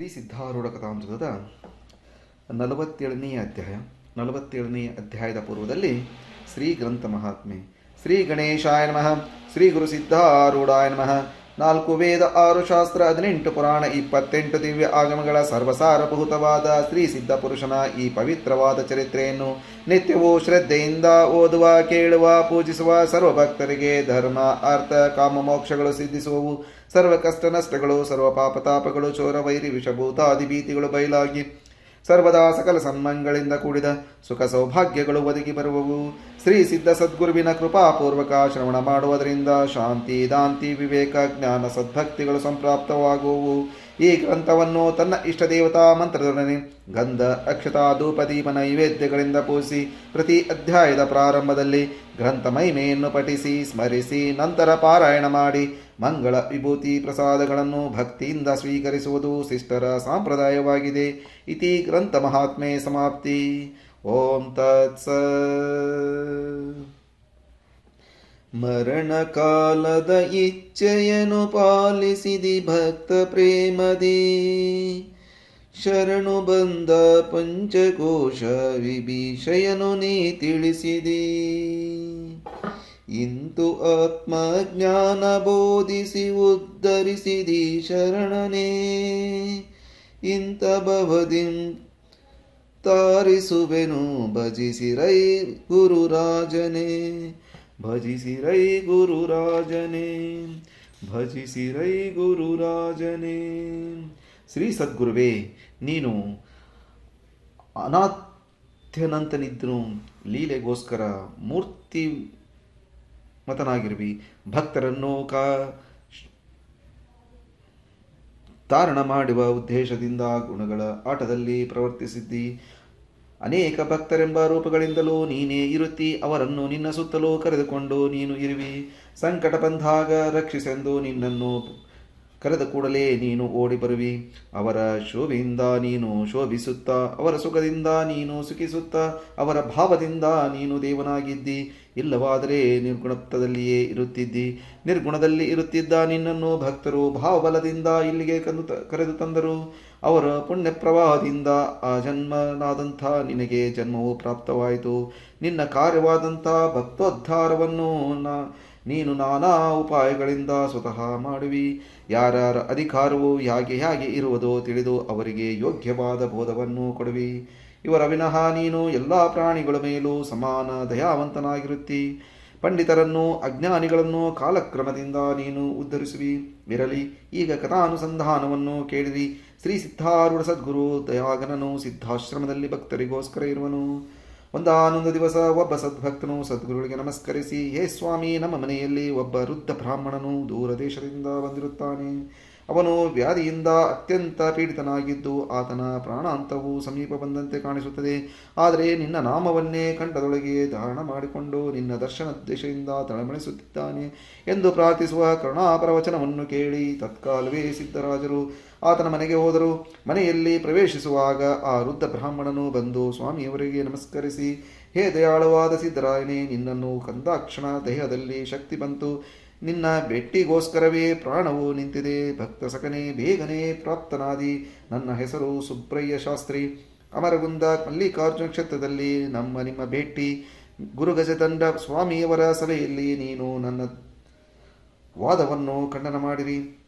ಶ್ರೀ ಸಿದ್ಧಾರೂಢ ಕಥಾಂಶದ ನಲವತ್ತೇಳನೆಯ ಅಧ್ಯಾಯ, ನಲವತ್ತೇಳನೆಯ ಅಧ್ಯಾಯದ ಪೂರ್ವದಲ್ಲಿ ಶ್ರೀ ಗ್ರಂಥ ಮಹಾತ್ಮೆ, ಶ್ರೀ ಗಣೇಶಾಯ ನಮಃ, ಶ್ರೀ ಗುರು ಸಿದ್ಧಾರೂಢಾಯ ನಮಃ. ನಾಲ್ಕು ವೇದ, ಆರು ಶಾಸ್ತ್ರ, ಹದಿನೆಂಟು ಪುರಾಣ, ಇಪ್ಪತ್ತೆಂಟು ದಿವ್ಯ ಆಗಮಗಳ ಸರ್ವಸಾರಭೂತವಾದ ಶ್ರೀ ಸಿದ್ಧ ಪುರುಷನ ಈ ಪವಿತ್ರವಾದ ಚರಿತ್ರೆಯನ್ನು ನಿತ್ಯವೂ ಶ್ರದ್ಧೆಯಿಂದ ಓದುವ, ಕೇಳುವ, ಪೂಜಿಸುವ ಸರ್ವ ಭಕ್ತರಿಗೆ ಧರ್ಮ, ಅರ್ಥ, ಕಾಮ, ಮೋಕ್ಷಗಳು ಸಿದ್ಧಿಸುವವು ಸರ್ವ ಕಷ್ಟ ನಷ್ಟಗಳು, ಸರ್ವ ಪಾಪತಾಪಗಳು ಚೋರ, ವೈರಿ ವಿಷಭೂತಾದಿ ಭೀತಿಗಳು, ಬಯಲಾಗಿ ಸರ್ವದಾ ಸಕಲ ಸನ್ಮಂಗಳಿಂದ ಕೂಡಿದ ಸುಖ ಸೌಭಾಗ್ಯಗಳು ಒದಗಿ ಬರುವವು. ಶ್ರೀ ಸಿದ್ಧ ಸದ್ಗುರುವಿನ ಕೃಪಾಪೂರ್ವಕ ಶ್ರವಣ ಮಾಡುವುದರಿಂದ ಶಾಂತಿ, ದಾಂತಿ, ವಿವೇಕ, ಜ್ಞಾನ, ಸದ್ಭಕ್ತಿಗಳು ಸಂಪ್ರಾಪ್ತವಾಗುವು ಈ ಗ್ರಂಥವನ್ನು ತನ್ನ ಇಷ್ಟ ದೇವತಾ ಮಂತ್ರದೊಡನೆ ಗಂಧ, ಅಕ್ಷತಾ, ಧೂಪ, ದೀಪ, ನೈವೇದ್ಯಗಳಿಂದ ಪೂಜಿಸಿ ಪ್ರತಿ ಅಧ್ಯಾಯದ ಪ್ರಾರಂಭದಲ್ಲಿ ಗ್ರಂಥ ಮಹಿಮೆಯನ್ನು ಪಠಿಸಿ, ಸ್ಮರಿಸಿ, ನಂತರ ಪಾರಾಯಣ ಮಾಡಿ ಮಂಗಳ ವಿಭೂತಿ ಪ್ರಸಾದಗಳನ್ನು ಭಕ್ತಿಯಿಂದ ಸ್ವೀಕರಿಸುವುದು ಶಿಷ್ಟರ ಸಾಂಪ್ರದಾಯವಾಗಿದೆ. ಇತಿ ಗ್ರಂಥ ಮಹಾತ್ಮೆ ಸಮಾಪ್ತಿ. ಓಂ ತತ್ಸ. ಮರಣಕಾಲದ ಇಚ್ಛೆಯನ್ನು ಪಾಲಿಸಿದಿ ಭಕ್ತ ಪ್ರೇಮದಿ. ಶರಣು ಬಂದ ಪಂಚಕೋಶ ವಿಭೀಷಯನು ನೀ ತಿಳಿಸಿದಿ. ಇಂತು ಆತ್ಮಜ್ಞಾನ ಬೋಧಿಸಿ ಉದ್ಧರಿಸಿದಿ ಶರಣನೇ. ಇಂಥ ಭವದಿಂ ತಾರಿಸುವೆನು ಭಜಿಸಿರೈ ಗುರುರಾಜನೇ. ಭಜಿಸಿರೈ ಗುರುರಾಜನೇ ಭಜಿಸಿರೈ ಗುರುರಾಜನೇ. ಶ್ರೀ ಸದ್ಗುರುವೇ, ನೀನು ಅನಾಥ್ಯನಂತನಿದ್ದನು, ಲೀಲೆಗೋಸ್ಕರ ಮೂರ್ತಿ ಮತನಾಗಿರುವಿ. ಭಕ್ತರನ್ನು ಕಾ ತಾರಣ ಮಾಡುವ ಉದ್ದೇಶದಿಂದ ಗುಣಗಳ ಆಟದಲ್ಲಿ ಪ್ರವರ್ತಿಸಿದ್ದಿ. ಅನೇಕ ಭಕ್ತರೆಂಬ ರೂಪಗಳಿಂದಲೂ ನೀನೇ ಇರುತ್ತಿ, ಅವರನ್ನು ನಿನ್ನ ಸುತ್ತಲೂ ಕರೆದುಕೊಂಡು ನೀನು ಇರುವಿ. ಸಂಕಟ ಬಂದಾಗ ರಕ್ಷಿಸೆಂದು ನಿನ್ನನ್ನು ಕರೆದ ಕೂಡಲೇ ನೀನು ಓಡಿ ಬರುವಿ. ಅವರ ಶೋಭೆಯಿಂದ ನೀನು ಶೋಭಿಸುತ್ತಾ, ಅವರ ಸುಖದಿಂದ ನೀನು ಸುಖಿಸುತ್ತಾ, ಅವರ ಭಾವದಿಂದ ನೀನು ದೇವನಾಗಿದ್ದಿ. ಇಲ್ಲವಾದರೆ ನಿರ್ಗುಣತ್ವದಲ್ಲಿಯೇ ಇರುತ್ತಿದ್ದಿ. ನಿರ್ಗುಣದಲ್ಲಿ ಇರುತ್ತಿದ್ದ ನಿನ್ನನ್ನು ಭಕ್ತರು ಭಾವಬಲದಿಂದ ಇಲ್ಲಿಗೆ ಕಂದು ಕರೆದು ತಂದರು. ಅವರ ಪುಣ್ಯ ಪ್ರವಾಹದಿಂದ ಆ ಜನ್ಮನಾದಂಥ ನಿನಗೆ ಜನ್ಮವು ಪ್ರಾಪ್ತವಾಯಿತು. ನಿನ್ನ ಕಾರ್ಯವಾದಂಥ ಭಕ್ತೋದ್ಧಾರವನ್ನು ನಾ ನೀನು ನಾನಾ ಉಪಾಯಗಳಿಂದ ಸ್ವತಃ ಮಾಡುವಿ. ಯಾರ್ಯಾರ ಅಧಿಕಾರವು ಹೇಗೆ ಹೇಗೆ ಇರುವುದೋ ತಿಳಿದು ಅವರಿಗೆ ಯೋಗ್ಯವಾದ ಬೋಧವನ್ನು ಕೊಡುವಿ. ಇವರ ವಿನಃ ನೀನು ಎಲ್ಲ ಪ್ರಾಣಿಗಳ ಮೇಲೂ ಸಮಾನ ದಯಾವಂತನಾಗಿರುತ್ತಿ. ಪಂಡಿತರನ್ನು, ಅಜ್ಞಾನಿಗಳನ್ನು ಕಾಲಕ್ರಮದಿಂದ ನೀನು ಉದ್ಧರಿಸುವಿ. ಇರಲಿ, ಈಗ ಕಥಾನುಸಂಧಾನವನ್ನು ಕೇಳಿರಿ. ಶ್ರೀ ಸಿದ್ಧಾರೂಢ ಸದ್ಗುರು ದಯಾಗನನು ಸಿದ್ಧಾಶ್ರಮದಲ್ಲಿ ಭಕ್ತರಿಗೋಸ್ಕರ ಇರುವನು. ಒಂದಾನೊಂದು ದಿವಸ ಒಬ್ಬ ಸದ್ಭಕ್ತನು ಸದ್ಗುರುಗಳಿಗೆ ನಮಸ್ಕರಿಸಿ, ಹೇ ಸ್ವಾಮಿ, ನಮ್ಮ ಮನೆಯಲ್ಲಿ ಒಬ್ಬ ವೃದ್ಧ ಬ್ರಾಹ್ಮಣನು ದೂರ ದೇಶದಿಂದ ಬಂದಿರುತ್ತಾನೆ. ಅವನು ವ್ಯಾಧಿಯಿಂದ ಅತ್ಯಂತ ಪೀಡಿತನಾಗಿದ್ದು ಆತನ ಪ್ರಾಣಾಂತವು ಸಮೀಪ ಬಂದಂತೆ ಕಾಣಿಸುತ್ತದೆ. ಆದರೆ ನಿನ್ನ ನಾಮವನ್ನೇ ಕಂಠದೊಳಗೆ ಧಾರಣ ಮಾಡಿಕೊಂಡು ನಿನ್ನ ದರ್ಶನೋದ್ದೇಶದಿಂದ ತಳಮಳಿಸುತ್ತಿದ್ದಾನೆ ಎಂದು ಪ್ರಾರ್ಥಿಸುವ ಕರುಣಾಪರವಚನವನ್ನು ಕೇಳಿ ತತ್ಕಾಲವೇ ಸಿದ್ಧರಾಜರು ಆತನ ಮನೆಗೆ ಹೋದರು. ಮನೆಯಲ್ಲಿ ಪ್ರವೇಶಿಸುವಾಗ ಆ ವೃದ್ಧ ಬ್ರಾಹ್ಮಣನು ಬಂದು, ಸ್ವಾಮಿಯವರಿಗೆ ನಮಸ್ಕರಿಸಿ. ಹೇ ದಯಾಳುವಾದ ಸಿದ್ಧರಾಯನೇ ನಿನ್ನನ್ನು ಕಂದಾಕ್ಷಣ ದೇಹದಲ್ಲಿ ಶಕ್ತಿ ಬಂತು. ನಿನ್ನ ಬೆಟ್ಟಿಗೋಸ್ಕರವೇ ಪ್ರಾಣವು ನಿಂತಿದೆ. ಭಕ್ತ ಸಕನೆ ಬೇಗನೆ ಪ್ರಾಪ್ತನಾದಿ. ನನ್ನ ಹೆಸರು ಸುಬ್ರಯ್ಯ ಶಾಸ್ತ್ರಿ. ಅಮರಗುಂದ ಮಲ್ಲಿಕಾರ್ಜುನ ಕ್ಷೇತ್ರದಲ್ಲಿ ನಮ್ಮ ನಿಮ್ಮ ಭೇಟಿ. ಗುರುಗಜದಂಡ ಸ್ವಾಮಿಯವರ ಸಭೆಯಲ್ಲಿ ನೀನು ನನ್ನ ವಾದವನ್ನು ಖಂಡನ ಮಾಡಿರಿ.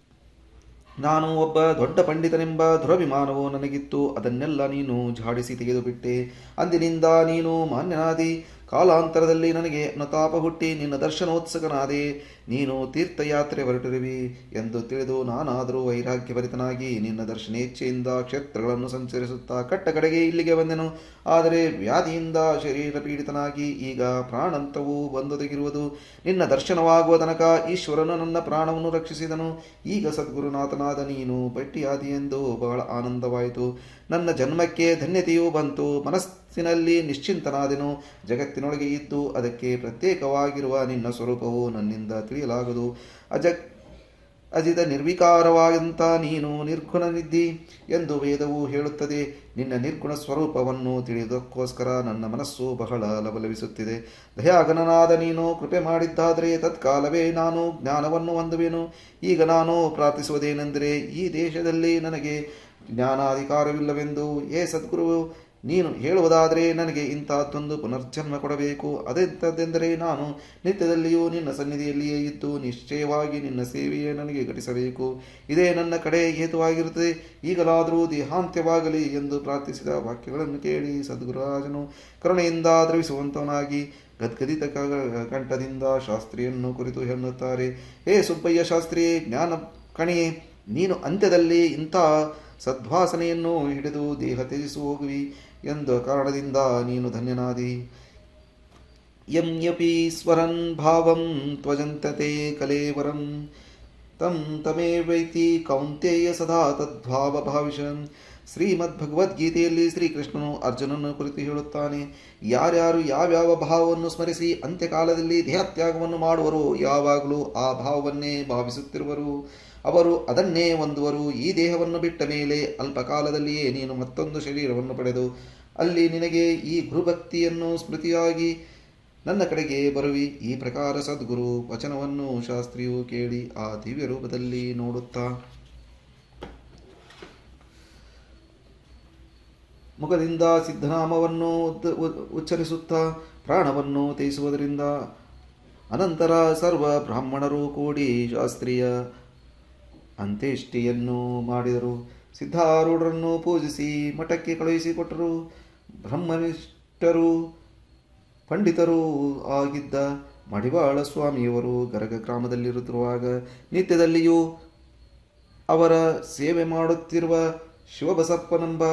ನಾನು ಒಬ್ಬ ದೊಡ್ಡ ಪಂಡಿತನೆಂಬ ದುರಭಿಮಾನವು ನನಗಿತ್ತು. ಅದನ್ನೆಲ್ಲ ನೀನು ಝಾಡಿಸಿ ತೆಗೆದುಬಿಟ್ಟೆ. ಅಂದಿನಿಂದ ನೀನು ಮಾನ್ಯನಾದಿ. ಕಾಲಾಂತರದಲ್ಲಿ ನನಗೆ ಅನುತಾಪ ಹುಟ್ಟಿ ನಿನ್ನ ದರ್ಶನೋತ್ಸುಕನಾದೆ, ನೀನು ತೀರ್ಥಯಾತ್ರೆ ಹೊರಟಿರುವಿ ಎಂದು ತಿಳಿದು ನಾನಾದರೂ ವೈರಾಗ್ಯಭರಿತನಾಗಿ ನಿನ್ನ ದರ್ಶನೇಚ್ಛೆಯಿಂದ ಕ್ಷೇತ್ರಗಳನ್ನು ಸಂಚರಿಸುತ್ತಾ ಕಟ್ಟ ಕಡೆಗೆ ಇಲ್ಲಿಗೆ ಬಂದೆನು. ಆದರೆ ವ್ಯಾಧಿಯಿಂದ ಶರೀರ ಪೀಡಿತನಾಗಿ ಈಗ ಪ್ರಾಣಂತವೂ ಬಂದೊದಗಿರುವುದು. ನಿನ್ನ ದರ್ಶನವಾಗುವ ತನಕ ಈಶ್ವರನು ನನ್ನ ಪ್ರಾಣವನ್ನು ರಕ್ಷಿಸಿದನು. ಈಗ ಸದ್ಗುರುನಾಥನಾದ ನೀನು ಭಟ್ಟಿಯಾದಿ ಎಂದು ಬಹಳ ಆನಂದವಾಯಿತು. ನನ್ನ ಜನ್ಮಕ್ಕೆ ಧನ್ಯತೆಯೂ ಬಂತು. ಮನಸ್ಸಿನಲ್ಲಿ ನಿಶ್ಚಿಂತನಾದೆನು. ಜಗತ್ತಿನೊಳಗೆ ಇದ್ದು ಅದಕ್ಕೆ ಪ್ರತ್ಯೇಕವಾಗಿರುವ ನಿನ್ನ ಸ್ವರೂಪವು ನನ್ನಿಂದ ತಿಳಿಯಲಾಗದು. ಅಜ ಅಜಿತ ನಿರ್ವಿಕಾರವಾದಂಥ ನೀನು ನಿರ್ಗುಣನಿದ್ದಿ ಎಂದು ವೇದವು ಹೇಳುತ್ತದೆ. ನಿನ್ನ ನಿರ್ಗುಣ ಸ್ವರೂಪವನ್ನು ತಿಳಿಯುವುದಕ್ಕೋಸ್ಕರ ನನ್ನ ಮನಸ್ಸು ಬಹಳ ಲವಲವಿಸುತ್ತಿದೆ. ದಯಾಗಣನಾದ ನೀನು ಕೃಪೆ ಮಾಡಿದ್ದಾದರೆ ತತ್ಕಾಲವೇ ನಾನು ಜ್ಞಾನವನ್ನು ಹೊಂದುವೆನು. ಈಗ ನಾನು ಪ್ರಾರ್ಥಿಸುವುದೇನೆಂದರೆ ಈ ದೇಶದಲ್ಲಿ ನನಗೆ ಜ್ಞಾನಾಧಿಕಾರವಿಲ್ಲವೆಂದು, ಏ ಸದ್ಗುರು ನೀನು ಹೇಳುವುದಾದರೆ ನನಗೆ ಇಂಥದ್ದೊಂದು ಪುನರ್ಜನ್ಮ ಕೊಡಬೇಕು. ಅದೆಂಥದ್ದೆಂದರೆ ನಾನು ನಿತ್ಯದಲ್ಲಿಯೂ ನಿನ್ನ ಸನ್ನಿಧಿಯಲ್ಲಿಯೇ ಇದ್ದು ನಿಶ್ಚಯವಾಗಿ ನಿನ್ನ ಸೇವೆಯೇ ನನಗೆ ಘಟಿಸಬೇಕು. ಇದೇ ನನ್ನ ಕಡೆ ಹೇತುವಾಗಿರುತ್ತದೆ. ಈಗಲಾದರೂ ದೇಹಾಂತ್ಯವಾಗಲಿ ಎಂದು ಪ್ರಾರ್ಥಿಸಿದ ವಾಕ್ಯಗಳನ್ನು ಕೇಳಿ ಸದ್ಗುರುರಾಜನು ಕರುಣೆಯಿಂದ ದ್ರವಿಸುವಂತವನಾಗಿ ಗದ್ಗದಿತ ಕಂಠದಿಂದ ಶಾಸ್ತ್ರಿಯನ್ನು ಕುರಿತು ಹೇಳುತ್ತಾರೆ. ಹೇ ಸುಬ್ಬಯ್ಯ ಶಾಸ್ತ್ರಿ ಜ್ಞಾನ ಕಣಿಯೇ, ನೀನು ಅಂತ್ಯದಲ್ಲಿ ಇಂಥ ಸದ್ವಾಸನೆಯನ್ನು ಹಿಡಿದು ದೇಹ ತ್ಯಜಿಸಿ ಹೋಗುವಿ ಎಂದ ಕಾರಣದಿಂದ ನೀನು ಧನ್ಯನಾದಿ. ಯಮ್ಯಪಿ ಸ್ವರನ್ ಭಾವಂ ತ್ವಜಂತತೆ ಕಲೇವರಂ. ತಂ ತಮೇವೈತಿ ಕೌಂತೇಯ ಸದಾ ತದ್ಭಾವ ಭಾವಿಷನ್. ಶ್ರೀಮದ್ ಭಗವದ್ಗೀತೆಯಲ್ಲಿ ಶ್ರೀಕೃಷ್ಣನು ಅರ್ಜುನನ ಕುರಿತು ಹೇಳುತ್ತಾನೆ, ಯಾರ್ಯಾರು ಯಾವ್ಯಾವ ಭಾವವನ್ನು ಸ್ಮರಿಸಿ ಅಂತ್ಯಕಾಲದಲ್ಲಿ ದೇಹತ್ಯಾಗವನ್ನು ಮಾಡುವರೋ ಯಾವಾಗಲೂ ಆ ಭಾವವನ್ನೇ ಭಾವಿಸುತ್ತಿರುವರು. ಅವರು ಅದನ್ನೇ ಹೊಂದುವರು. ಈ ದೇಹವನ್ನು ಬಿಟ್ಟ ಮೇಲೆ ಅಲ್ಪಕಾಲದಲ್ಲಿಯೇ ನೀನು ಮತ್ತೊಂದು ಶರೀರವನ್ನು ಪಡೆದು ಅಲ್ಲಿ ನಿನಗೆ ಈ ಗುರುಭಕ್ತಿಯನ್ನು ಸ್ಮೃತಿಯಾಗಿ ನನ್ನ ಕಡೆಗೆ ಬರುವಿ. ಈ ಪ್ರಕಾರ ಸದ್ಗುರು ವಚನವನ್ನು ಶಾಸ್ತ್ರಿಯು ಕೇಳಿ ಆ ದಿವ್ಯ ರೂಪದಲ್ಲಿ ನೋಡುತ್ತಾ ಮುಖದಿಂದ ಸಿದ್ಧನಾಮವನ್ನು ಉಚ್ಚರಿಸುತ್ತಾ ಪ್ರಾಣವನ್ನು ತೇಯಿಸುವುದರಿಂದ ಅನಂತರ ಸರ್ವ ಬ್ರಾಹ್ಮಣರು ಕೂಡಿ ಶಾಸ್ತ್ರೀಯ ಅಂತ್ಯೇಷ್ಟಿಯನ್ನು ಮಾಡಿದರು. ಸಿದ್ಧಾರೂಢರನ್ನು ಪೂಜಿಸಿ, ಮಠಕ್ಕೆ ಕಳುಹಿಸಿಕೊಟ್ಟರು. ಬ್ರಹ್ಮನಿಷ್ಠರು, ಪಂಡಿತರೂ ಆಗಿದ್ದ ಮಡಿವಾಳ ಸ್ವಾಮಿಯವರು ಗರಗ ಗ್ರಾಮದಲ್ಲಿರುತ್ತಿರುವಾಗ ನಿತ್ಯದಲ್ಲಿಯೂ ಅವರ ಸೇವೆ ಮಾಡುತ್ತಿರುವ ಶಿವಬಸಪ್ಪನೆಂಬ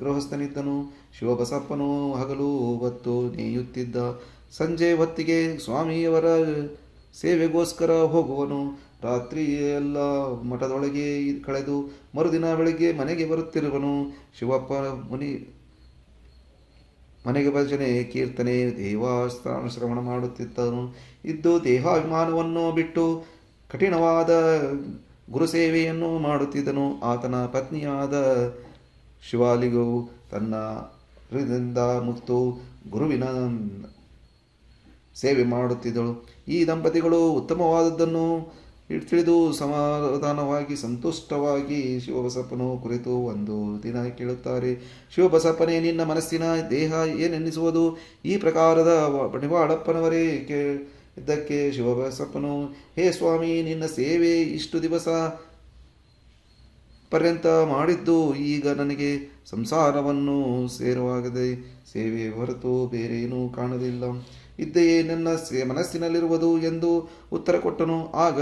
ಗೃಹಸ್ಥನಿದ್ದನು. ಶಿವಬಸಪ್ಪನು ಹಗಲು ಹೊತ್ತು ನೇಯುತ್ತಿದ್ದ. ಸಂಜೆ ಹೊತ್ತಿಗೆ ಸ್ವಾಮಿಯವರ ಸೇವೆಗೋಸ್ಕರ ಹೋಗುವನು. ರಾತ್ರಿ ಎಲ್ಲ ಮಠದೊಳಗೆ ಕಳೆದು ಮರುದಿನ ಬೆಳಗ್ಗೆ ಮನೆಗೆ ಬರುತ್ತಿರುವನು. ಶಿವಪ್ಪ ಮುನಿ, ಮನೆಗೆ ಭಜನೆ, ಕೀರ್ತನೆ, ದೇವಸ್ಥಾನ ಶ್ರವಣ ಮಾಡುತ್ತಿದ್ದನು. ಇದ್ದು ದೇಹಾಭಿಮಾನವನ್ನು ಬಿಟ್ಟು ಕಠಿಣವಾದ ಗುರುಸೇವೆಯನ್ನು ಮಾಡುತ್ತಿದ್ದನು. ಆತನ ಪತ್ನಿಯಾದ ಶಿವಾಲಿಗೂ ತನ್ನ ಹೃದಯದಿಂದ ಮುತ್ತು ಗುರುವಿನ ಸೇವೆ ಮಾಡುತ್ತಿದ್ದಳು. ಈ ದಂಪತಿಗಳು ಉತ್ತಮವಾದದ್ದನ್ನು ತಿಳಿದು ಸಮಾಧಾನವಾಗಿ, ಸಂತುಷ್ಟವಾಗಿ ಶಿವಬಸಪ್ಪನು ಕುರಿತು ಒಂದು ದಿನ ಕೇಳುತ್ತಾರೆ. ಶಿವಬಸಪ್ಪನೇ, ನಿನ್ನ ಮನಸ್ಸಿನ ದೇಹ ಏನೆನ್ನಿಸುವುದು? ಈ ಪ್ರಕಾರದ ಬಣಿವಾಡಪ್ಪನವರೇ ಕೇ ಇದ್ದಕ್ಕೆ ಶಿವಬಸಪ್ಪನು, ಹೇ ಸ್ವಾಮಿ, ನಿನ್ನ ಸೇವೆ ಇಷ್ಟು ದಿವಸ ಪರ್ಯಂತ ಮಾಡಿದ್ದು ಈಗ ನನಗೆ ಸಂಸಾರವನ್ನು ಸೇರುವಾಗದೆ ಸೇವೆ ಹೊರತು ಬೇರೇನೂ ಕಾಣಲಿಲ್ಲ. ಇದ್ದೆಯೇ ನನ್ನ ಮನಸ್ಸಿನಲ್ಲಿರುವುದು ಎಂದು ಉತ್ತರ ಕೊಟ್ಟನು. ಆಗ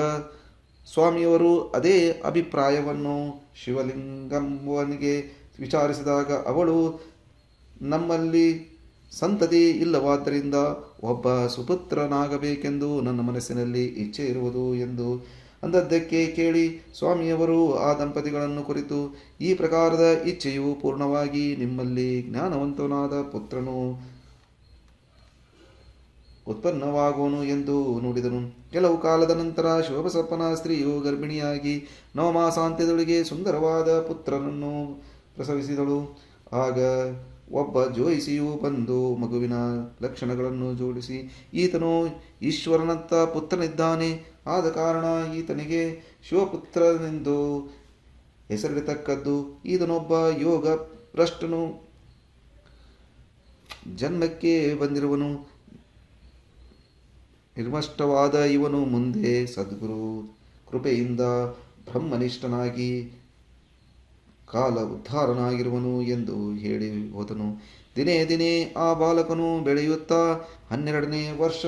ಸ್ವಾಮಿಯವರು ಅದೇ ಅಭಿಪ್ರಾಯವನ್ನು ಶಿವಲಿಂಗಂವನಿಗೆ ವಿಚಾರಿಸಿದಾಗ ಅವಳು, ನಮ್ಮಲ್ಲಿ ಸಂತತಿ ಇಲ್ಲವಾದ್ದರಿಂದ ಒಬ್ಬ ಸುಪುತ್ರನಾಗಬೇಕೆಂದು ನನ್ನ ಮನಸ್ಸಿನಲ್ಲಿ ಇಚ್ಛೆ ಇರುವುದು ಎಂದು ಅಂದದ್ದಕ್ಕೆ ಕೇಳಿ ಸ್ವಾಮಿಯವರು ಆ ದಂಪತಿಗಳನ್ನು ಕುರಿತು, ಈ ಪ್ರಕಾರದ ಇಚ್ಛೆಯು ಪೂರ್ಣವಾಗಿ ನಿಮ್ಮಲ್ಲಿ ಜ್ಞಾನವಂತನಾದ ಪುತ್ರನು ಉತ್ಪನ್ನವಾಗುವನು ಎಂದು ನುಡಿದನು. ಕೆಲವು ಕಾಲದ ನಂತರ ಶಿವಬಸಪ್ಪನ ಸ್ತ್ರೀಯು ಗರ್ಭಿಣಿಯಾಗಿ ನವಮಾಸಾಂತ್ಯದೊಳಗೆ ಸುಂದರವಾದ ಪುತ್ರನನ್ನು ಪ್ರಸವಿಸಿದಳು. ಆಗ ಒಬ್ಬ ಜೋಯಿಸಿಯು ಬಂದು ಮಗುವಿನ ಲಕ್ಷಣಗಳನ್ನು ಜೋಡಿಸಿ, ಈತನು ಈಶ್ವರನತ್ತ ಪುತ್ರನಿದ್ದಾನೆ. ಆದ ಕಾರಣ ಈತನಿಗೆ ಶಿವಪುತ್ರನೆಂದು ಹೆಸರಿಡತಕ್ಕದ್ದು. ಈತನೊಬ್ಬ ಯೋಗ ಭ್ರಷ್ಟನು ಜನ್ಮಕ್ಕೆ ಬಂದಿರುವನು. ನಿರ್ಮಷ್ಟವಾದ ಇವನು ಮುಂದೆ ಸದ್ಗುರು ಕೃಪೆಯಿಂದ ಬ್ರಹ್ಮನಿಷ್ಠನಾಗಿ ಕಾಲ ಉದ್ಧಾರನಾಗಿರುವನು ಎಂದು ಹೇಳಿ ಹೋದನು. ದಿನೇ ದಿನೇ ಆ ಬಾಲಕನು ಬೆಳೆಯುತ್ತಾ ಹನ್ನೆರಡನೇ ವರ್ಷ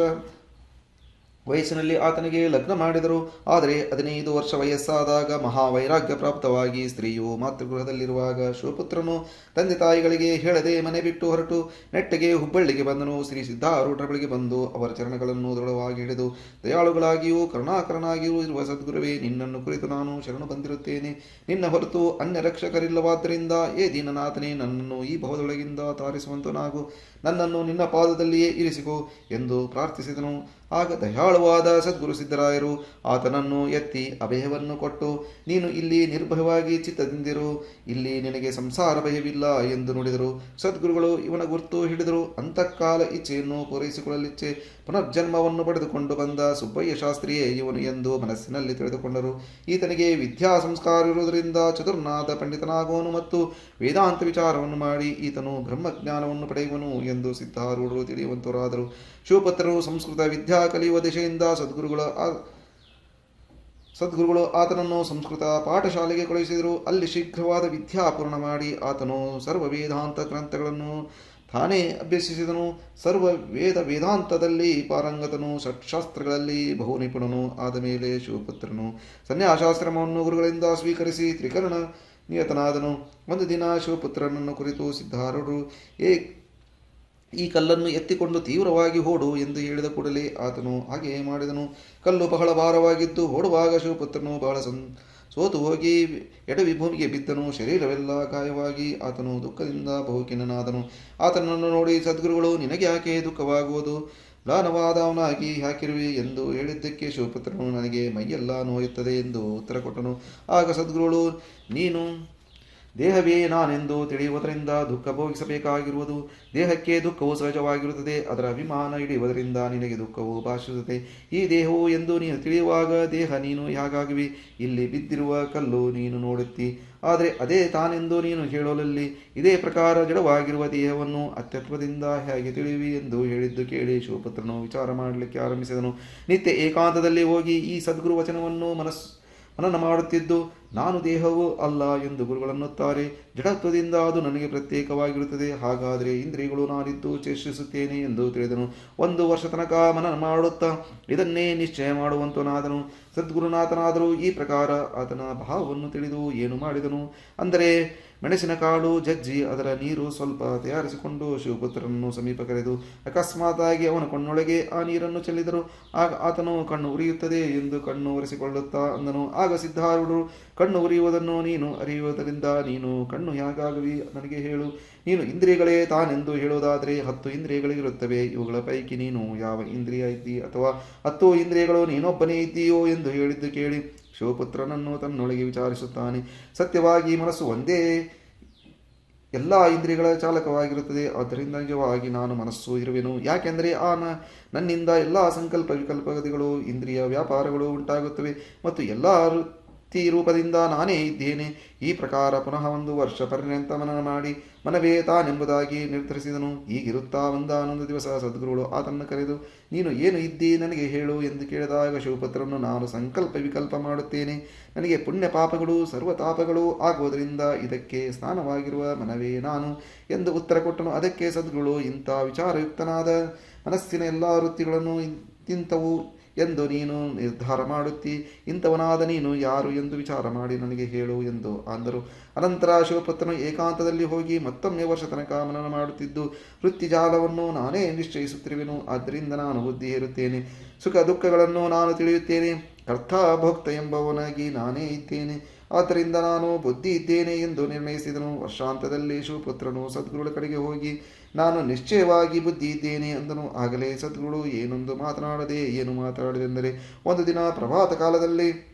ವಯಸ್ಸಿನಲ್ಲಿ ಆತನಿಗೆ ಲಗ್ನ ಮಾಡಿದರು. ಆದರೆ ಹದಿನೈದು ವರ್ಷ ವಯಸ್ಸಾದಾಗ ಮಹಾವೈರಾಗ್ಯ ಪ್ರಾಪ್ತವಾಗಿ ಸ್ತ್ರೀಯು ಮಾತೃಗೃಹದಲ್ಲಿರುವಾಗ ಶಿವಪುತ್ರನು ತಂದೆ ತಾಯಿಗಳಿಗೆ ಹೇಳದೆ ಮನೆ ಬಿಟ್ಟು ಹೊರಟು ನೆಟ್ಟಗೆ ಹುಬ್ಬಳ್ಳಿಗೆ ಬಂದನು. ಶ್ರೀ ಸಿದ್ಧಾರೂಢರ ಬಳಿಗೆ ಬಂದು ಅವರ ಚರಣಗಳನ್ನು ದೃಢವಾಗಿ ಹಿಡಿದು ದಯಾಳುಗಳಾಗಿಯೂ ಕರುಣಾಕರನಾಗಿಯೂ ಇರುವ ಸದ್ಗುರುವೇ, ನಿನ್ನನ್ನು ಕುರಿತು ನಾನು ಶರಣು ಬಂದಿರುತ್ತೇನೆ. ನಿನ್ನ ಹೊರತು ಅನ್ಯ ರಕ್ಷಕರಿಲ್ಲವಾದ್ದರಿಂದ ಏ ದೀನನಾಥನೇ, ನನ್ನನ್ನು ಈ ಭವದೊಳಗಿಂದ ತಾರಿಸುವಂತನಾಗು. ನನ್ನನ್ನು ನಿನ್ನ ಪಾದದಲ್ಲಿಯೇ ಇರಿಸಿಕೋ ಎಂದು ಪ್ರಾರ್ಥಿಸಿದನು. ಆಗ ದಯಾಳುವಾದ ಸದ್ಗುರು ಸಿದ್ದರಾಯರು ಆತನನ್ನು ಎತ್ತಿ ಅಭಯವನ್ನು ಕೊಟ್ಟು, ನೀನು ಇಲ್ಲಿ ನಿರ್ಭಯವಾಗಿ ಚಿತ್ತದಿಂದಿರು, ಇಲ್ಲಿ ನಿನಗೆ ಸಂಸಾರ ಭಯವಿಲ್ಲ ಎಂದು ನುಡಿದರು. ಸದ್ಗುರುಗಳು ಇವನ ಗುರುತು ಹಿಡಿದರು. ಅಂತಃಕಾಲ ಇಚ್ಛೆಯನ್ನು ಪೂರೈಸಿಕೊಳ್ಳಲಿಚ್ಛೆ ಪುನರ್ಜನ್ಮವನ್ನು ಪಡೆದುಕೊಂಡು ಬಂದ ಸುಬ್ಬಯ್ಯ ಶಾಸ್ತ್ರಿಯೇ ಇವನು ಎಂದು ಮನಸ್ಸಿನಲ್ಲಿ ತಿಳಿದುಕೊಂಡರು. ಈತನಿಗೆ ವಿದ್ಯಾ ಸಂಸ್ಕಾರ ಇರುವುದರಿಂದ ಚತುರ್ನಾಥ ಪಂಡಿತನಾಗುವನು ಮತ್ತು ವೇದಾಂತ ವಿಚಾರವನ್ನು ಮಾಡಿ ಈತನು ಬ್ರಹ್ಮಜ್ಞಾನವನ್ನು ಪಡೆಯುವನು ಎಂದು ಸಿದ್ಧಾರೂಢರು ತಿಳಿಯುವಂತರಾದರು. ಶಿವಪತ್ರರು ಸಂಸ್ಕೃತ ವಿದ್ಯಾ ಕಲಿಯುವ ದಿಶೆಯಿಂದ ಸದ್ಗುರುಗಳ ಸದ್ಗುರುಗಳು ಆತನನ್ನು ಸಂಸ್ಕೃತ ಪಾಠಶಾಲೆಗೆ ಕಳುಹಿಸಿದರು. ಅಲ್ಲಿ ಶೀಘ್ರವಾದ ವಿದ್ಯಾ ಪೂರ್ಣ ಮಾಡಿ ಆತನು ಸರ್ವ ವೇದಾಂತ ಗ್ರಂಥಗಳನ್ನು ತಾನೇ ಅಭ್ಯಸಿಸಿದನು. ಸರ್ವ ವೇದ ವೇದಾಂತದಲ್ಲಿ ಪಾರಂಗತನು ಷಟ್ಶಾಸ್ತ್ರಗಳಲ್ಲಿ ಬಹು ನಿಪುಣನು. ಆದ ಮೇಲೆ ಶಿವಪುತ್ರನು ಸನ್ಯಾಸಾಶ್ರಮವನ್ನು ಗುರುಗಳಿಂದ ಸ್ವೀಕರಿಸಿ ತ್ರಿಕರಣ ನಿಯತನಾದನು. ಒಂದು ದಿನ ಶಿವಪುತ್ರನನ್ನು ಕುರಿತು ಸಿದ್ಧಾರೂಢರು, ಏ ಈ ಕಲ್ಲನ್ನು ಎತ್ತಿಕೊಂಡು ತೀವ್ರವಾಗಿ ಓಡು ಎಂದು ಹೇಳಿದ ಕೂಡಲೇ ಆತನು ಹಾಗೆಯೇ ಮಾಡಿದನು. ಕಲ್ಲು ಬಹಳ ಭಾರವಾಗಿದ್ದು ಓಡುವಾಗ ಶಿವಪುತ್ರನು ಬಹಳ ಸಂ, ಸೋತು ಹೋಗಿ ಎಡವಿ ಭೂಮಿಗೆ ಬಿದ್ದನು. ಶರೀರವೆಲ್ಲ ಗಾಯವಾಗಿ ಆತನು ದುಃಖದಿಂದ ಬಹುಕಿನನಾದನು ಆತನನ್ನು ನೋಡಿ ಸದ್ಗುರುಗಳು, ನಿನಗೆ ಯಾಕೆ ದುಃಖವಾಗುವುದು? ಲಾನವಾದವನಾಗಿ ಹಾಕಿರುವೆ ಎಂದು ಹೇಳಿದ್ದಕ್ಕೆ ಶಿವಪುತ್ರನು ನನಗೆ ಮೈಯೆಲ್ಲ ನೋಯುತ್ತದೆ ಎಂದು ಉತ್ತರ ಕೊಟ್ಟನು. ಆಗ ಸದ್ಗುರುಗಳು, ನೀನು ದೇಹವೇ ನಾನೆಂದು ತಿಳಿಯುವುದರಿಂದ ದುಃಖ ಭೋಗಿಸಬೇಕಾಗಿರುವುದು. ದೇಹಕ್ಕೆ ದುಃಖವು ಸಹಜವಾಗಿರುತ್ತದೆ, ಅದರ ಅಭಿಮಾನ ಹಿಡಿಯುವುದರಿಂದ ನಿನಗೆ ದುಃಖವು ಭಾಷಿಸುತ್ತದೆ. ಈ ದೇಹವು ಎಂದು ನೀನು ತಿಳಿಯುವಾಗ ದೇಹ ನೀನು ಹೇಗಾಗಿವೆ ಇಲ್ಲಿ ಬಿದ್ದಿರುವ ಕಲ್ಲು ನೀನು ನೋಡುತ್ತಿ. ಆದರೆ ಅದೇ ತಾನೆಂದು ನೀನು ಹೇಳೋಲಲ್ಲಿ. ಇದೇ ಪ್ರಕಾರ ಜಡವಾಗಿರುವ ದೇಹವನ್ನು ಅತ್ಯತ್ವದಿಂದ ಹೇಗೆ ತಿಳಿಯುವಿ ಎಂದು ಹೇಳಿದ್ದು ಕೇಳಿ ಶಿವಪುತ್ರನು ವಿಚಾರ ಮಾಡಲಿಕ್ಕೆ ಆರಂಭಿಸಿದನು. ನಿತ್ಯ ಏಕಾಂತದಲ್ಲಿ ಹೋಗಿ ಈ ಸದ್ಗುರು ವಚನವನ್ನು ಮನಸ್ಸು ಮನನ ಮಾಡುತ್ತಿದ್ದು ನಾನು ದೇಹವೂ ಅಲ್ಲ ಎಂದು ಗುರುಗಳನ್ನುತ್ತಾರೆ ಜಡತ್ವದಿಂದ ಅದು ನನಗೆ ಪ್ರತ್ಯೇಕವಾಗಿರುತ್ತದೆ. ಹಾಗಾದರೆ ಇಂದ್ರಿಯಗಳು ನಾನಿದ್ದು ಚೇಷ್ಟಿಸುತ್ತೇನೆ ಎಂದು ತಿಳಿದನು. ಒಂದು ವರ್ಷ ತನಕ ಮನನ ಮಾಡುತ್ತಾ ಇದನ್ನೇ ನಿಶ್ಚಯ ಮಾಡುವಂತನಾದನು ಸದ್ಗುರುನಾಥನಾದರೂ ಈ ಪ್ರಕಾರ ಆತನ ಭಾವವನ್ನು ತಿಳಿದು ಏನು ಮಾಡಿದನು? ಅಂದರೆ ಮೆಣಸಿನಕಾಳು ಜಜ್ಜಿ ಅದರ ನೀರು ಸ್ವಲ್ಪ ತಯಾರಿಸಿಕೊಂಡು ಶಿವಪುತ್ರನನ್ನು ಸಮೀಪ ಕರೆದು ಅಕಸ್ಮಾತಾಗಿ ಅವನ ಕಣ್ಣೊಳಗೆ ಆ ನೀರನ್ನು ಚೆಲ್ಲಿದರು. ಆಗ ಆತನು ಕಣ್ಣು ಉರಿಯುತ್ತದೆ ಎಂದು ಕಣ್ಣು ಒರೆಸಿಕೊಳ್ಳುತ್ತಾ ಅಂದನು. ಆಗ ಸಿದ್ಧಾರೂಢರು ಕಣ್ಣು ಉರಿಯುವುದನ್ನು ನೀನು ಅರಿಯುವುದರಿಂದ ನೀನು ಕಣ್ಣು ಯಾಗಾಗಲಿ ನನಗೆ ಹೇಳು. ನೀನು ಇಂದ್ರಿಯಗಳೇ ತಾನೆಂದು ಹೇಳುವುದಾದರೆ ಹತ್ತು ಇಂದ್ರಿಯಗಳಿರುತ್ತವೆ. ಇವುಗಳ ಪೈಕಿ ನೀನು ಯಾವ ಇಂದ್ರಿಯ ಇದ್ದೀ ಅಥವಾ ಹತ್ತು ಇಂದ್ರಿಯಗಳು ನೀನೊಬ್ಬನೇ ಇದ್ದೀಯೋ ಎಂದು ಹೇಳಿದ್ದು ಕೇಳಿ. ಶಿವಪುತ್ರನನ್ನು ತನ್ನೊಳಗೆ ವಿಚಾರಿಸುತ್ತಾನೆ. ಸತ್ಯವಾಗಿ ಮನಸ್ಸು ಒಂದೇ ಎಲ್ಲ ಇಂದ್ರಿಯಗಳ ಚಾಲಕವಾಗಿರುತ್ತದೆ. ಆದ್ದರಿಂದ ನಿಜವಾಗಿ ನಾನು ಮನಸ್ಸು ಇರುವೆನು. ಯಾಕೆಂದರೆ ಆ ನನ್ನಿಂದ ಎಲ್ಲ ಸಂಕಲ್ಪ ವಿಕಲ್ಪಗತಿಗಳು ಇಂದ್ರಿಯ ವ್ಯಾಪಾರಗಳು ಉಂಟಾಗುತ್ತವೆ ಮತ್ತು ಎಲ್ಲ ವೃತ್ತಿ ರೂಪದಿಂದ ನಾನೇ ಇದ್ದೇನೆ. ಈ ಪ್ರಕಾರ ಪುನಃ ಒಂದು ವರ್ಷ ಪರ್ಯಂತ ಮನನ ಮಾಡಿ ಮನವೇ ತಾನೆಂಬುದಾಗಿ ನಿರ್ಧರಿಸಿದನು. ಹೀಗಿರುತ್ತಾ ಒಂದಾನೊಂದು ದಿವಸ ಸದ್ಗುರುಗಳು ಆತನ್ನು ಕರೆದು, ನೀನು ಏನು ಇದ್ದಿ ನನಗೆ ಹೇಳು ಎಂದು ಕೇಳಿದಾಗ ಶಿವಪುತ್ರನು ನಾನು ಸಂಕಲ್ಪ ವಿಕಲ್ಪ ಮಾಡುತ್ತೇನೆ. ನನಗೆ ಪುಣ್ಯ ಪಾಪಗಳು ಸರ್ವತಾಪಗಳು ಆಗುವುದರಿಂದ ಇದಕ್ಕೆ ಸ್ನಾನವಾಗಿರುವ ಮನವೇ ನಾನು ಎಂದು ಉತ್ತರ ಕೊಟ್ಟನು. ಅದಕ್ಕೆ ಸದ್ಗುರುಗಳು ಇಂಥ ವಿಚಾರಯುಕ್ತನಾದ ಮನಸ್ಸಿನ ಎಲ್ಲ ವೃತ್ತಿಗಳನ್ನು ಇಂಥವು ಎಂದು ನೀನು ನಿರ್ಧಾರ ಮಾಡುತ್ತಿ. ಇಂಥವನಾದ ನೀನು ಯಾರು ಎಂದು ವಿಚಾರ ಮಾಡಿ ನನಗೆ ಹೇಳು ಎಂದು ಅಂದರು. ಅನಂತರ ಶಿವಪುತ್ರನು ಏಕಾಂತದಲ್ಲಿ ಹೋಗಿ ಮತ್ತೊಮ್ಮೆ ವರ್ಷ ತನಕ ಮನನ ಮಾಡುತ್ತಿದ್ದು, ವೃತ್ತಿಜಾಲವನ್ನು ನಾನೇ ನಿಶ್ಚಯಿಸುತ್ತಿರುವೆನು, ಆದ್ದರಿಂದ ನಾನು ಬುದ್ಧಿ ಹೇರುತ್ತೇನೆ. ಸುಖ ದುಃಖಗಳನ್ನು ನಾನು ತಿಳಿಯುತ್ತೇನೆ, ಕರ್ತ ಭೋಕ್ತ ಎಂಬವನಾಗಿ ನಾನೇ ಇದ್ದೇನೆ. ಆದ್ದರಿಂದ ನಾನು ಬುದ್ಧಿ ಇದ್ದೇನೆ ಎಂದು ನಿರ್ಣಯಿಸಿದನು. ವರ್ಷಾಂತದಲ್ಲಿ ಶಿವಪುತ್ರನು ಸದ್ಗುರುಗಳ ಕಡೆಗೆ ಹೋಗಿ ನಾನು ನಿಶ್ಚಯವಾಗಿ ಬುದ್ಧಿ ಇದ್ದೇನೆ ಅಂದನು. ಆಗಲೇ ಸದ್ಗುರು ಏನೊಂದು ಮಾತನಾಡದೆ, ಏನು ಮಾತನಾಡಿದೆಂದರೆ ಒಂದು ದಿನ ಪ್ರಭಾತ ಕಾಲದಲ್ಲಿ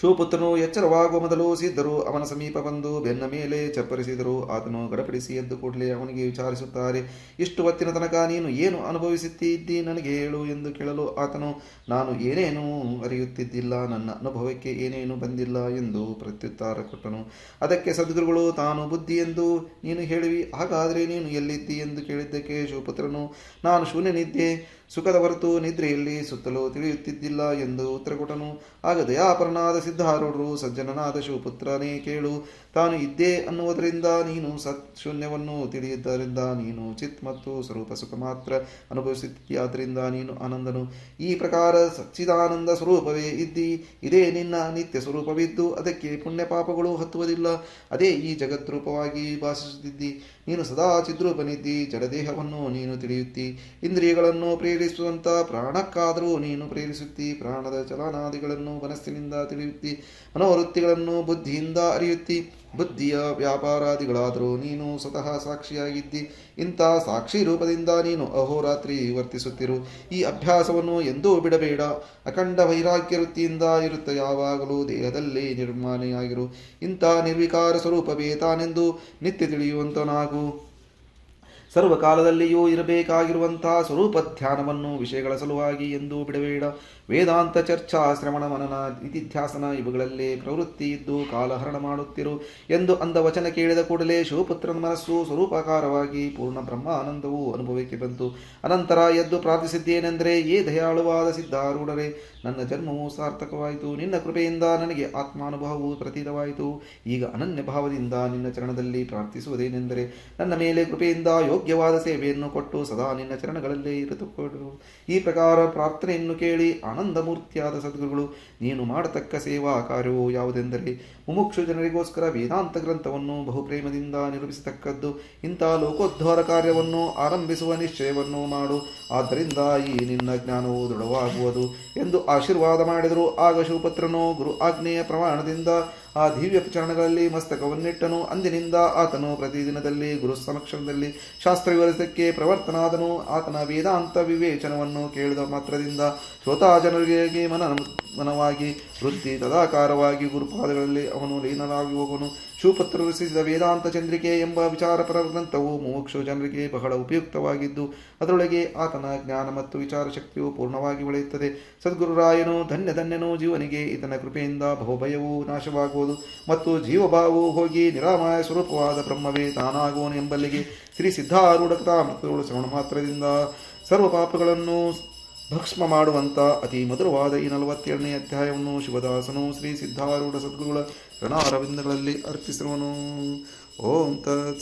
ಶಿವಪುತ್ರನು ಎಚ್ಚರವಾಗುವ ಮೊದಲು ಸಿದ್ಧರು ಅವನ ಸಮೀಪ ಬಂದು ಬೆನ್ನ ಮೇಲೆ ಚಪ್ಪರಿಸಿದರು. ಆತನು ಗಡಪಡಿಸಿ ಎದ್ದು ಕೂಡಲೇ ಅವನಿಗೆ ವಿಚಾರಿಸುತ್ತಾರೆ, ಇಷ್ಟು ಹೊತ್ತಿನ ತನಕ ನೀನು ಏನು ಅನುಭವಿಸುತ್ತಿದ್ದಿ ನನಗೆ ಹೇಳು ಎಂದು ಕೇಳಲು ಆತನು, ನಾನು ಏನೇನೂ ಅರಿಯುತ್ತಿದ್ದಿಲ್ಲ, ನನ್ನ ಅನುಭವಕ್ಕೆ ಏನೇನು ಬಂದಿಲ್ಲ ಎಂದು ಪ್ರತ್ಯುತ್ತಾರ ಕೊಟ್ಟನು. ಅದಕ್ಕೆ ಸದ್ಗುರುಗಳು, ತಾನು ಬುದ್ಧಿ ಎಂದು ನೀನು ಹೇಳುವಿ, ಹಾಗಾದರೆ ನೀನು ಎಲ್ಲಿದ್ದಿ ಎಂದು ಕೇಳಿದ್ದಕ್ಕೆ ಶಿವಪುತ್ರನು, ನಾನು ಶೂನ್ಯನಿದ್ದೆ, ಸುಖದ ಹೊರತು ನಿದ್ರೆಯಲ್ಲಿ ಸುತ್ತಲೂ ತಿಳಿಯುತ್ತಿದ್ದಿಲ್ಲ ಎಂದು ಉತ್ತರ ಕೊಟ್ಟನು. ಆಗ ದಯಾಪರನಾದ ಸಿದ್ಧಾರೂಢರು ಸಜ್ಜನನಾದ ಶಿವಪುತ್ರನೇ ಕೇಳು. ತಾನು ಇದ್ದೇ ಅನ್ನುವುದರಿಂದ ನೀನು ಸತ್ ಶೂನ್ಯವನ್ನು ತಿಳಿಯುದರಿಂದ ನೀನು ಚಿತ್ ಮತ್ತು ಸ್ವರೂಪ ಸುಖ ಮಾತ್ರ ಅನುಭವಿಸುತ್ತೀಯಾದ್ದರಿಂದ ನೀನು ಆನಂದನು. ಈ ಪ್ರಕಾರ ಸಚ್ಚಿದಾನಂದ ಸ್ವರೂಪವೇ ಇದ್ದಿ. ಇದೇ ನಿನ್ನ ನಿತ್ಯ ಸ್ವರೂಪವಿದ್ದು, ಅದಕ್ಕೆ ಪುಣ್ಯ ಪಾಪಗಳು ಹತ್ತುವುದಿಲ್ಲ. ಅದೇ ಈ ಜಗದ್ರೂಪವಾಗಿ ಭಾಷಿಸುತ್ತಿದ್ದಿ ನೀನು ಸದಾ ಚಿದ್ರೂಪನಿದ್ದಿ. ಜಡದೇಹವನ್ನು ನೀನು ತಿಳಿಯುತ್ತಿ. ಇಂದ್ರಿಯಗಳನ್ನು ಪ್ರೇರಿಸುವಂತ ಪ್ರಾಣಕ್ಕಾದರೂ ನೀನು ಪ್ರೇರಿಸುತ್ತಿ. ಪ್ರಾಣದ ಚಲನಾದಿಗಳನ್ನು ಮನಸ್ಸಿನಿಂದ ತಿಳಿಯುತ್ತಿ. ಮನೋವೃತ್ತಿಗಳನ್ನು ಬುದ್ಧಿಯಿಂದ ಅರಿಯುತ್ತಿ, ಬುದ್ಧಿಯ ವ್ಯಾಪಾರಾದಿಗಳಾದರೂ ನೀನು ಸ್ವತಃ ಸಾಕ್ಷಿಯಾಗಿದ್ದಿ. ಇಂಥ ಸಾಕ್ಷಿ ರೂಪದಿಂದ ನೀನು ಅಹೋರಾತ್ರಿ ವರ್ತಿಸುತ್ತಿರು. ಈ ಅಭ್ಯಾಸವನ್ನು ಎಂದೂ ಬಿಡಬೇಡ. ಅಖಂಡ ವೈರಾಗ್ಯ ವೃತ್ತಿಯಿಂದ ಇರುತ್ತ ಯಾವಾಗಲೂ ದೇಹದಲ್ಲಿ ನಿರ್ಮಾಣೆಯಾಗಿರು. ಇಂಥ ನಿರ್ವಿಕಾರ ಸ್ವರೂಪವೇ ತಾನೆಂದು ನಿತ್ಯ ತಿಳಿಯುವಂತನಾಗು ಸರ್ವಕಾಲದಲ್ಲಿಯೂ ಇರಬೇಕಾಗಿರುವಂತಹ ಸ್ವರೂಪ ಧ್ಯಾನವನ್ನು ವಿಷಯಗಳ ಸಲುವಾಗಿ ಎಂದೂ ಬಿಡಬೇಡ. ವೇದಾಂತ ಚರ್ಚಾ, ಶ್ರವಣ ಮನನ, ಇತಿಧ್ಯಾಸನ ಇವುಗಳಲ್ಲಿ ಪ್ರವೃತ್ತಿ ಇದ್ದು ಕಾಲಹರಣ ಮಾಡುತ್ತಿರು ಎಂದು ಅಂದ ವಚನ ಕೇಳಿದ ಕೂಡಲೇ ಶಿವಪುತ್ರನ ಮನಸ್ಸು ಸ್ವರೂಪಾಕಾರವಾಗಿ ಪೂರ್ಣ ಬ್ರಹ್ಮಾನಂದವು ಅನುಭವಕ್ಕೆ ಬಂತು. ಅನಂತರ ಎದ್ದು ಪ್ರಾರ್ಥಿಸಿದ್ದೇನೆಂದರೆ, ಏ ದಯಾಳುವಾದ ಸಿದ್ಧಾರೂಢರೆ, ನನ್ನ ಜನ್ಮವು ಸಾರ್ಥಕವಾಯಿತು. ನಿನ್ನ ಕೃಪೆಯಿಂದ ನನಗೆ ಆತ್ಮಾನುಭವವು ಪ್ರತೀತವಾಯಿತು. ಈಗ ಅನನ್ಯ ಭಾವದಿಂದ ನಿನ್ನ ಚರಣದಲ್ಲಿ ಪ್ರಾರ್ಥಿಸುವುದೇನೆಂದರೆ, ನನ್ನ ಮೇಲೆ ಕೃಪೆಯಿಂದ ಯೋಗ್ಯವಾದ ಸೇವೆಯನ್ನು ಕೊಟ್ಟು ಸದಾ ನಿನ್ನ ಚರಣಗಳಲ್ಲೇ ಇರುತ್ತುಕೊಡು ಈ ಪ್ರಕಾರ ಪ್ರಾರ್ಥನೆಯನ್ನು ಕೇಳಿ ಆನಂದಮೂರ್ತಿಯಾದ ಸದ್ಗುರುಗಳು, ನೀನು ಮಾಡತಕ್ಕ ಸೇವಾ ಕಾರ್ಯವು ಯಾವುದೆಂದರೆ, ಮುಮುಕ್ಷು ಜನರಿಗೋಸ್ಕರ ವೇದಾಂತ ಗ್ರಂಥವನ್ನು ಬಹುಪ್ರೇಮದಿಂದ ನಿರೂಪಿಸತಕ್ಕದ್ದು, ಇಂಥ ಲೋಕೋದ್ಧಾರ ಕಾರ್ಯವನ್ನು ಆರಂಭಿಸುವ ನಿಶ್ಚಯವನ್ನು ಮಾಡು, ಆದ್ದರಿಂದ ಈ ನಿನ್ನ ಜ್ಞಾನವು ದೃಢವಾಗುವುದು ಎಂದು ಆಶೀರ್ವಾದ ಮಾಡಿದರು. ಆಗ ಶಿವಪುತ್ರನು ಗುರು ಆಜ್ಞೆಯ ಪ್ರಮಾಣದಿಂದ ಆ ದಿವ್ಯ ಚರಣಗಳಲ್ಲಿ ಮಸ್ತಕವನ್ನಿಟ್ಟನು. ಅಂದಿನಿಂದ ಆತನು ಪ್ರತಿದಿನದಲ್ಲಿ ಗುರು ಸಮಕ್ಷಮದಲ್ಲಿ ಶಾಸ್ತ್ರ ವಿವರಿಸಕ್ಕೆ ಪ್ರವರ್ತನಾದನು. ಆತನ ವೇದಾಂತ ವಿವೇಚನವನ್ನು ಕೇಳಿದ ಮಾತ್ರದಿಂದ ಶ್ರೋತಾ ಜನರಿಗೆ ಮನ ಮನವಾಗಿ ವೃತ್ತಿ ತದಾಕಾರವಾಗಿ ಗುರುಪಾದಗಳಲ್ಲಿ ಅವನು ಲೀನನಾಗಿ ಹೋಗನು. ಶೂಪತ್ರ ರಚಿಸಿದ ವೇದಾಂತ ಚಂದ್ರಿಕೆ ಎಂಬ ವಿಚಾರಪರ ಗ್ರಂಥವು ಮೋಕ್ಷ ಜನರಿಗೆ ಬಹಳ ಉಪಯುಕ್ತವಾಗಿದ್ದು, ಅದರೊಳಗೆ ಆತನ ಜ್ಞಾನ ಮತ್ತು ವಿಚಾರ ಶಕ್ತಿಯು ಪೂರ್ಣವಾಗಿ ಬೆಳೆಯುತ್ತದೆ. ಸದ್ಗುರುರಾಯನು ಧನ್ಯ ಧನ್ಯನು ಜೀವನಿಗೆ ಈತನ ಕೃಪೆಯಿಂದ ಬಹುಭಯವು ನಾಶವಾಗುವುದು ಮತ್ತು ಜೀವಭಾವವು ಹೋಗಿ ನಿರಾಮಯ ಸ್ವರೂಪವಾದ ಬ್ರಹ್ಮವೇ ತಾನಾಗುವನು ಎಂಬಲ್ಲಿಗೆ ಶ್ರೀ ಸಿದ್ಧಾರೂಢಕತಾ ಕಥಾಮೃತಗಳು ಶ್ರವಣ ಮಾತ್ರದಿಂದ ಸರ್ವ ಪಾಪಗಳನ್ನು ಭಕ್ಷ್ಮ ಮಾಡುವಂಥ ಅತಿ ಮಧುರವಾದ ಈ ನಲವತ್ತೆರಡನೇ ಅಧ್ಯಾಯವನ್ನು ಶಿವದಾಸನು ಶ್ರೀ ಸಿದ್ಧಾರೂಢ ಸದ್ಗುರುಗಳ ರಣಾರವಿಂದಗಳಲ್ಲಿ ಅರ್ಪಿಸಿರುವನು. ಓಂ ತತ್